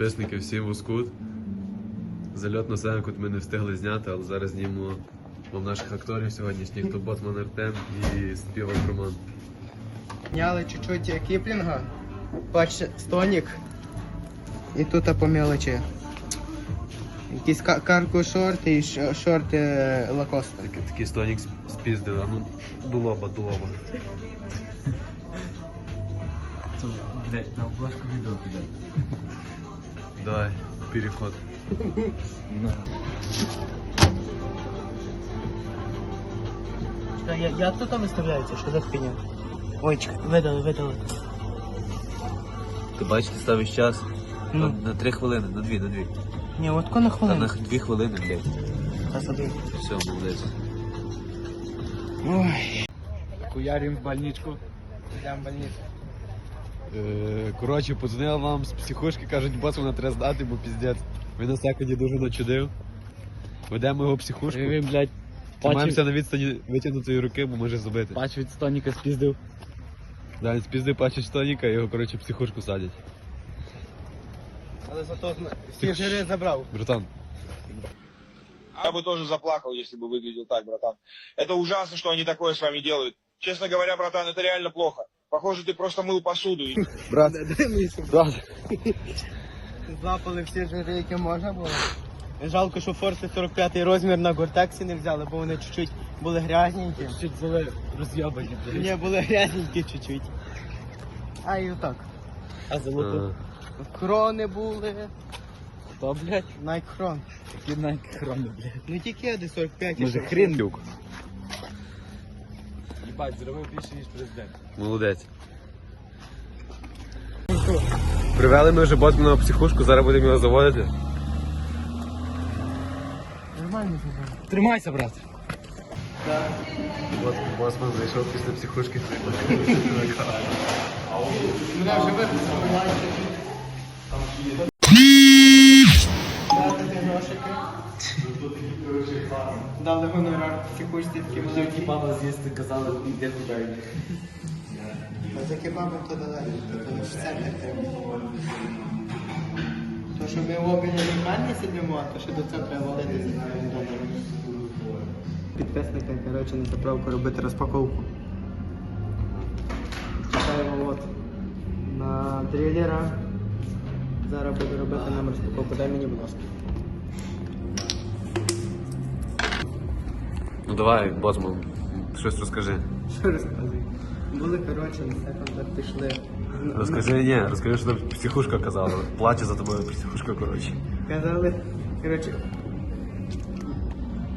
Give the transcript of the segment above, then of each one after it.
підписники, всім воскут. Зальот на Сенкут ми не встигли зняти, але зараз знімемо вам наших акторів сьогоднішніх, то Ботман Артем і співак Роман. Зняли чуть-чуть кіплінга. Бач, стонік. І тут по мелочі. Якісь ка- карко шорти і шорти е, лакоста. Такий, такий стонік спіздив, а ну до лоба, до лоба. Блять, на обложку відео піде. Давай, переход. Я, я тут виставляється, що за хуйня? Ой, чекай, видали, видали. Ти бачиш, ти ставиш час Ну. на, на 3 хвилини, на 2, на 2. Ні, от на Та хвилину. на 2 хвилини, блядь. Та сади. Все, молодець. Ой. Хуярим в больничку. Больницю. Е, Коротше, подзвонила вам з психушки, кажуть, Ботмана треба здати, бо піздець. Він на секунді дуже начудив. Ведемо його в психушку. І він, блядь, Тримаємося на відстані витягнутої руки, бо може забити. пач від стоніка спіздив. Да, він спіздив паче Тоніка, його, коротше, в психушку садять. Але зато зна- всі жири забрав. Братан, Я бы тоже заплакал, если бы выглядел так, братан. Это ужасно, что они такое с вами делают. Честно говоря, братан, это реально плохо. Похоже, ты просто мыл посуду. брат, брат. Злапали всі жири, які можна було. Жалко, що форси 45 розмір на гортексі не взяли, бо вони чуть-чуть були грязненькі. Чуть були роз'єбані, блядь. Ні, були грязненькі чуть-чуть. А і отак. А золото? Крони були. Хто, блядь? Найкрон. Які навіть хрони, блядь. Ну тільки де 45 і Може хрін люк? Їбать, зробив більше, ніж президент. Молодець. Привели ми вже Ботмана в психушку, зараз будемо його заводити. Тримайся, брат. От Ботман зайшов після психушки. Мене вже виписали. Дали гонорар. Ці кучці такі великі. Папа з'їсти казали, іде куди. А за кебабом то далеко, то ж це не треба. То, що ми в обміні лікарні сидимо, то ще до цього треба валити Підписника, коротше, на заправку робити розпаковку. Чекаємо от на дрілера. Зараз буду робити нам розпаковку. Дай мені, будь ласка. Ну давай, Ботман, щось розкажи. Що розказуй? Були, коротше, на секунд пішли. Розкажи, ні, розкажи, що там психушка казала. Плаче за тобою психушка, коротше. Казали, коротше,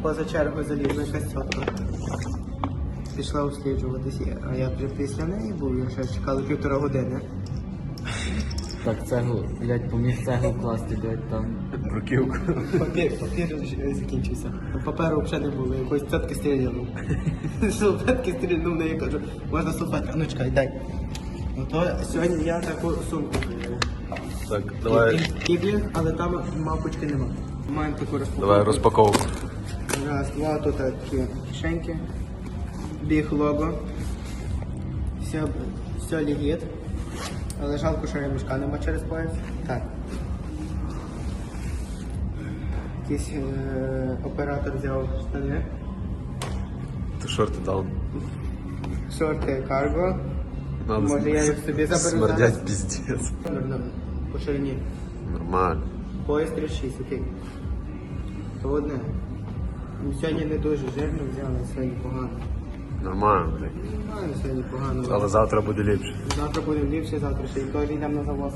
поза чергу залізла якась тітка. Пішла усліджуватися, а я вже після неї був, я ще чекали півтора години. Так, цеглу, блядь, поміг цеглу класти, блядь, там. Бруківку. Папір, папір закінчився. Паперу взагалі не було, якоїсь цятки стрілянув. Салфетки стрільнув, на я кажу, можна салфетку, а ну чекай, дай. Ну то сьогодні я таку сумку прийняв. Так, давай, Кіблінг, але там мавпочки нема. Маємо таку розпаковку. давай розпаковку. Раз, два, тут такі кишеньки. Біг лого. Все, все лігіт. Що ремішка нема через пояс. Так. Якийсь е, оператор взяв штани. Ти шорти даун. Шорти карго. Надо Може я їх собі заберу Смердять зараз? піздець. Нормально. По ширині. Нормально. Пояс 36, окей. То одне. Ну, Сьогодні не дуже жирно взяли, сьогодні погано. Нормально, блядь. Нормально, сьогодні погано. Але завтра буде ліпше. Завтра будемо ліпше, завтра ще й теж йдемо на завоз.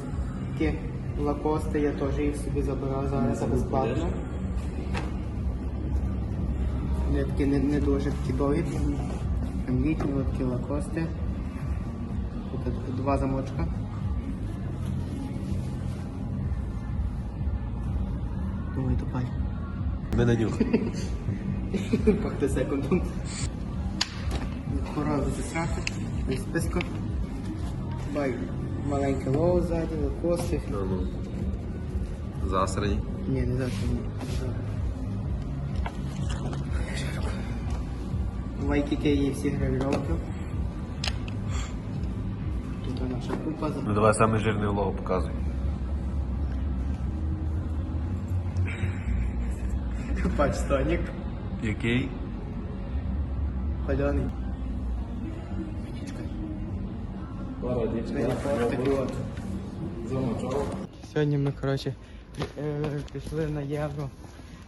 Такі лакости, я теж їх собі забирав зараз безплатно. Вони такі не, не дуже такі довгі. Там літні, от такі лакости. Тут два замочка. Ой, тупай. Ми на нюх. Пахте секундом хорози засрати, без списку. Бай, маленьке лоу ззаді, локосик. Ну, ну. Засрані. Ні, не засрані. Вайкіки є всі гравіровки. Тут наша купа. Ну давай саме жирний лоу показуй. Пач Тонік. Який? Холений. Сьогодні ми, коротше, е, пішли на євро.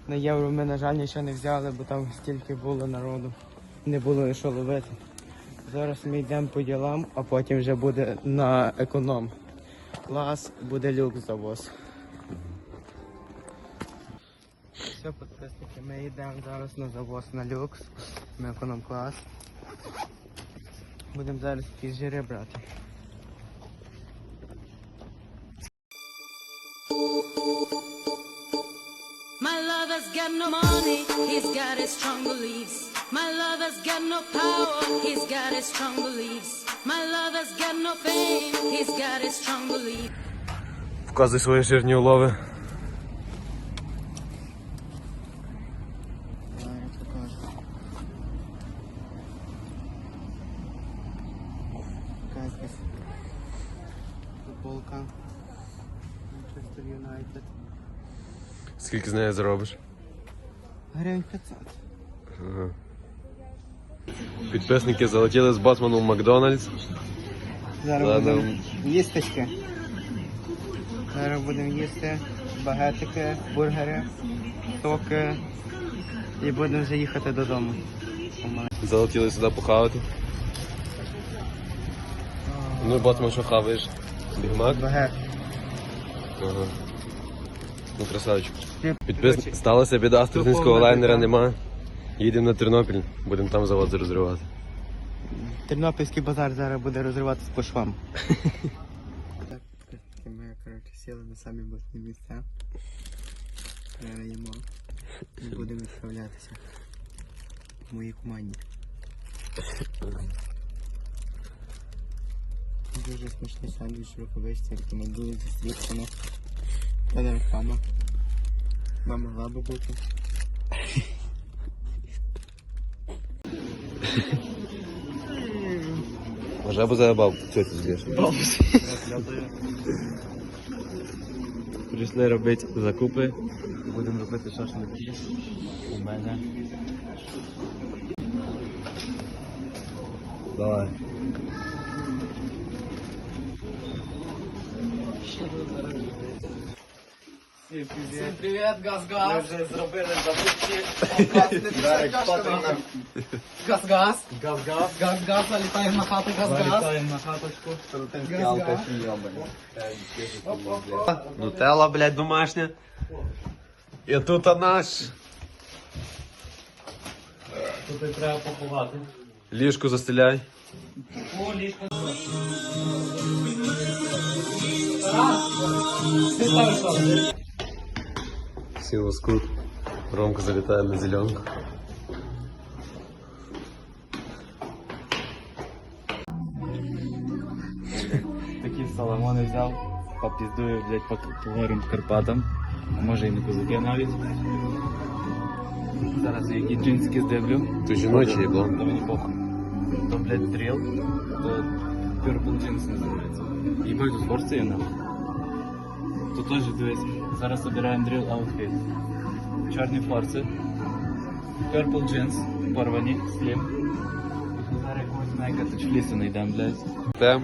На євро ми, на жаль, нічого не взяли, бо там стільки було народу. Не було що ловити. Зараз ми йдемо по ділам, а потім вже буде на економ. Клас, буде люкс завоз. Все, підписники, ми йдемо зараз на завоз на люкс. Ми економ клас. Будемо зараз якісь жири брати. lover's got no money, he's got his strong beliefs. My lover's got no power, he's got his strong beliefs. My lover's got no fame, he's got his strong beliefs. Вказуй свої жирні улови. Давай я покажу. Якась якась футболка. Манчестер Юнайтед. Скільки з нею заробиш? Гривень 500. Ага. Підписники залетіли з Батманом в Макдональдс. Зараз Ладно. будемо їсточки. Зараз будемо їсти багетики, бургери, соки і будемо вже їхати додому. Залетіли сюди похавати. Ну і Батман що хаваєш? Бігмак? Багет. Ага. Ну красавчик. Підписник. Сталася біда, студентського лайнера нема. Їдемо на Тернопіль, будемо там завод розривати. Тернопільський базар зараз буде розриватися по швам. Так, ми коротше сіли на самі босні місця. Їмо. І будемо відправлятися в моїй команді. Дуже смачний сандвіч рукавичці, рекомендую зі стріпками. Та не реклама. Мама би бути. Може або заебав, що ти зб'єш? Прийшли робити закупи. Будемо робити шашлики. У мене. Давай. Всім привіт, газ-газ! Ми вже зробили закупки. Газ-газ! Газ-газ! Газ-газ, залітаємо на хату, газ-газ! Залітаємо на хаточку. Нутелла, блядь, домашня. І тут наш. Тут і треба поховати. Ліжку застеляй. Всім воскут. Ромка залітає на зеленку. Такі саламони взяв, попіздую, блядь, по, по горам Карпатам. А може і не козаки навіть. Зараз я які джинські здивлю. Ти жіночий, Та блон. мені похуй. То, блядь, дріл, то Purple Jeans називається. Їбать, тут форси є нахуй. Тут теж дивись, зараз обираємо дріл аутфіт. Чорні форси, Purple Jeans, порвані, слім. Зараз якогось найка тачлісу знайдемо, блядь. Тем.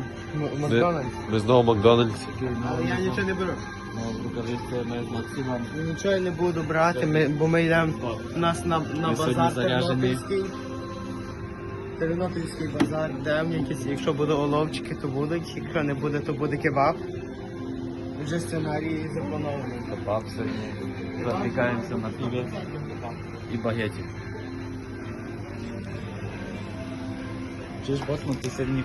Макдональдс. Ми знову Макдональдс. Але я нічого не беру. Ну, рукавиці ми з Максимом. Нічого я не буду брати, ми, бо ми йдемо у нас на, на Ми сьогодні базар заряджені. Тернопільський. Тернопільський базар, йдемо якісь, якщо буде оловчики, то будуть, якщо не буде, то буде кебаб. Вже сценарії запланований. Кебаб сьогодні. Запікаємося на піві і багеті. Чи ж Ботман, ти сьогодні